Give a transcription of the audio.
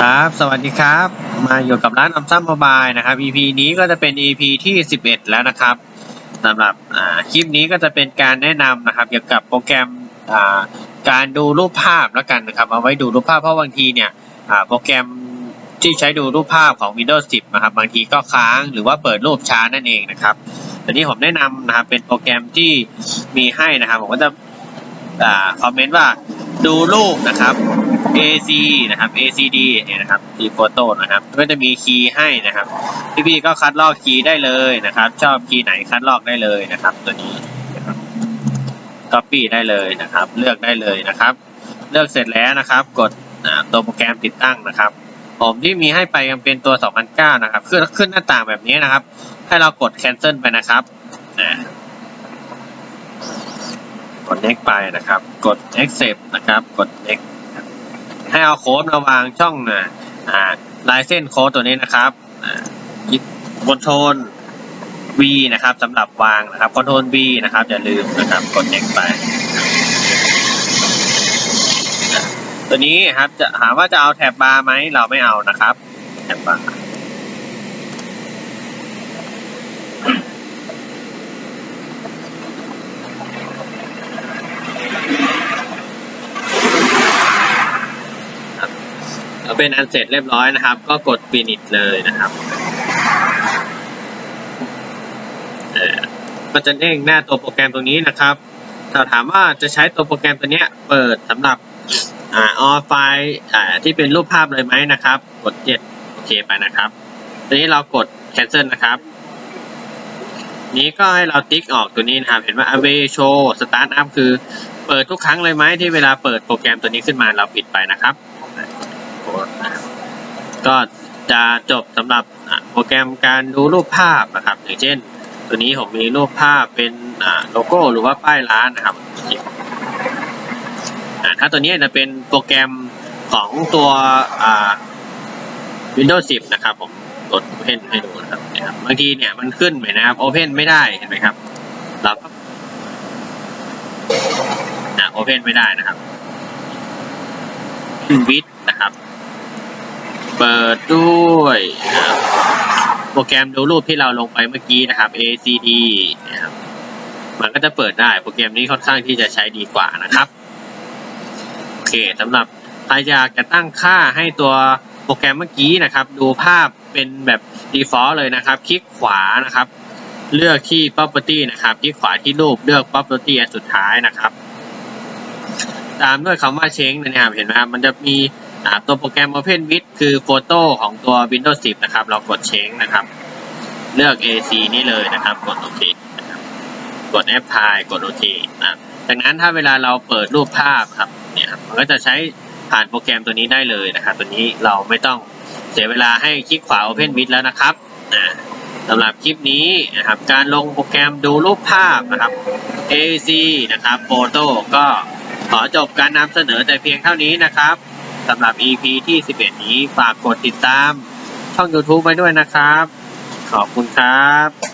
ครับ สวัสดีครับ มาอยู่กับร้านอัมซัมมบายนะครับ EP นี้ก็จะเป็น EP ที่ 11 แล้วนะครับสำหรับคลิปนี้ก็จะเป็นการแนะนำนะครับ เกี่ยวกับโปรแกรมการดูรูปภาพแล้วกันนะครับ เอาไว้ดูรูปภาพเพราะบางทีเนี่ยโปรแกรมที่ใช้ดูรูปภาพของ Windows 10 นะครับ บางทีก็ค้างหรือว่าเปิดรูปช้านั่นเองนะครับแต่นี้ผมแนะนำนะครับเป็นโปรแกรมที่มีให้นะครับ ผมก็จะคอมเมนต์ว่าดูรูปนะครับ AC นะครับ ACD เนี่ยนะครับทีโฟโต้นะครับก็จะมีคีย์ให้นะครับพี่ๆก็คัดลอกคีย์ได้เลยนะครับ ชอบคีย์ไหนคัดลอกได้เลยนะครับ ตัวนี้นะครับ copy ได้เลยนะครับ เลือกได้เลยนะครับ เลือกเสร็จแล้วนะครับ กดตัวโปรแกรมติดตั้งนะครับ ผมที่มีให้ไปยังเป็นตัว 2009 นะครับขึ้นขึ้นหน้าต่างแบบนี้นะครับ ให้เรากด cancel ไปนะครับกด next ไปนะครับ กด accept นะครับ กด next ให้เอาโค้ดมาวางช่องนะอ่าลายเส้นโค้ดตัวนี้นะครับอ่าคอนโทรล V นะครับสำหรับวางนะครับคอนโทรล V นะครับอย่าลืมนะครับกดเด็กไป ตัวนี้ครับจะถามว่าจะเอาแถบบาร์ไหมเราไม่เอานะครับแถบบาร์ เป็นอันเสร็จเรียบร้อยนะครับ ก็กด finish เลยนะครับเออก็จะเด้งหน้าตัวโปรแกรมตรงนี้นะครับถ้าถามว่าจะใช้ตัวโปรแกรมตัวนี้เปิดสำหรับอ่าออไฟล์อ่าที่เป็นรูปภาพเลยไหมนะครับ กด7โอเคไปนะครับทีนี้เรากด cancel นะครับ นี้ก็ให้เราติ๊กออกตัวนี้นะครับ เห็นว่า away show start up คือเปิดทุกครั้งเลยไหมที่เวลาเปิดโปรแกรมตัวนี้ขึ้นมาเราปิดไปนะครับ ก็จะจบสำหรับโปรแกรมการดูรูปภาพนะครับ อย่างเช่น ตัวนี้ผมมีรูปภาพเป็นโลโก้หรือว่าป้ายร้านนะครับถ้าตัวนี้จะเป็นโปรแกรมของตัว Windows 10 นะครับผมกด Open ให้ดูนะครับเนี่ยครับบางทีเนี่ยมันขึ้นไหมนะครับ Open ไม่ได้เห็นไหมครับเราก็นะ Open ไม่ได้นะครับวิดนะครับ เปิดด้วยโปรแกรมดูรูปที่เราลงไปเมื่อกี้นะครับ ACD นะครับมันก็จะเปิดได้โปรแกรมนี้ค่อนข้างที่จะใช้ดีกว่านะครับโอเคสำหรับใครอยากจะตั้งค่าให้ตัวโปรแกรมเมื่อกี้นะครับ ดูภาพเป็นแบบ default เลยนะครับ คลิกขวานะครับ เลือกที่ property นะครับ คลิกขวาที่รูปเลือก property อันสุดท้ายนะครับ ตามด้วยคำว่า change นะครับเห็นไหมครับมันจะมี ตัวโปรแกรม Open with คือโฟโต้ของตัว Windows 10 นะครับ เรากด change นะครับ เลือก AC นี่เลยนะครับ กดโอเคนะครับกด Apply กดโอเคนะครับดังนั้นถ้าเวลาเราเปิดรูปภาพครับเนี่ยครับมันก็จะใช้ผ่านโปรแกรมตัวนี้ได้เลยนะครับ ตัวนี้เราไม่ต้องเสียเวลาให้คลิกขวา Open with แล้วนะครับนะสำหรับคลิปนี้นะครับ การลงโปรแกรมดูรูปภาพนะครับ AC นะครับ Photo ก็ขอจบการนำเสนอแต่เพียงเท่านี้นะครับ สำหรับ EP ที่ 11 นี้ฝากกดติดตาม ช่อง YouTube ไว้ด้วยนะครับ ขอบคุณครับ